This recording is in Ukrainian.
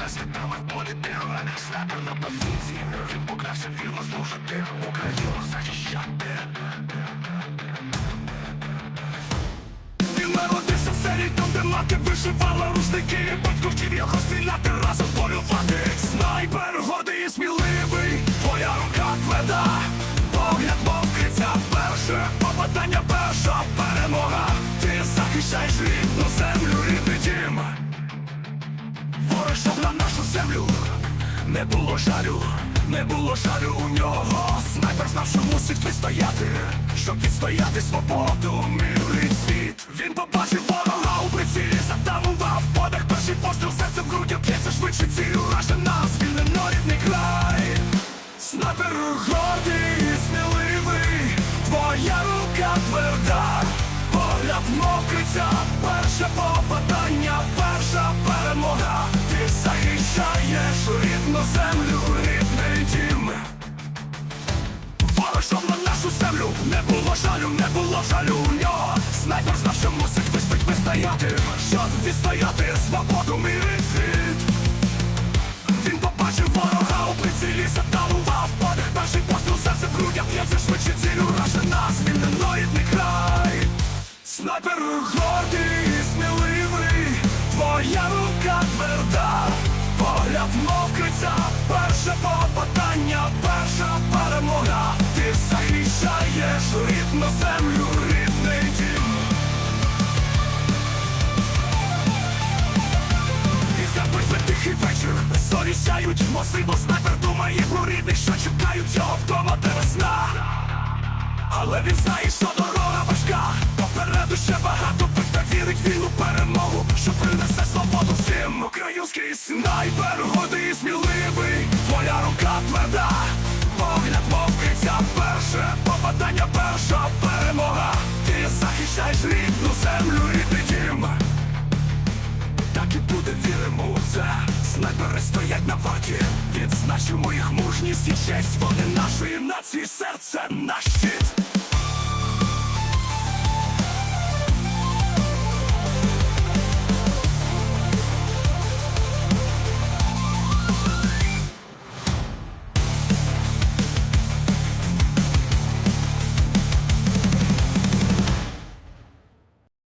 не вітали в полі тихо, Стати на позиції. Він поклявся вірно служити Україну захищати. Він народився в селі, там де мати вишивала рушники Батько вчив його Щоб на нашу землю не було жалю, не було жалю у нього. Снайпер знав, що мусить вистояти, щоб відстояти свободу, мир світ. Він побачив ворога у прицілі, затамував подих, перший постріл серцем в грудях б'ється швидше цілю, раже нас, звільнено рідний край. Снайпер гордий і сміливий, твоя рука тверда, погляд мокриця, перше попадання, було жалю, не було жалю у нього. Снайпер знав, що мусить вистоять вистояти, щоб відстояти свободу, світ. Він побачив ворога у прицілі, заталував подих перший постріл серце в грудях б'ється швидше цілю раже нас, звільнено рідний край. Снайпер гордий і сміливий, твоя рука тверда, погляд мокриця, перше попадання, перша перемога. Землю, рідний дім. Після битви тихий вечір Зорі сяють, можливо, снайпер думає про рідних, що чекають його вдома де весна Але він що дорога важка Попереду ще багато битв вірить він у перемогу Що принесе свободу всім Український снайпер, гордий і сміливий захищаєш рідну землю, рідний дім так і буде, віримо у це. Снайпери стоять на варті. Відзначимо їх мужність і честь. Вони нашої нації, серце наш щит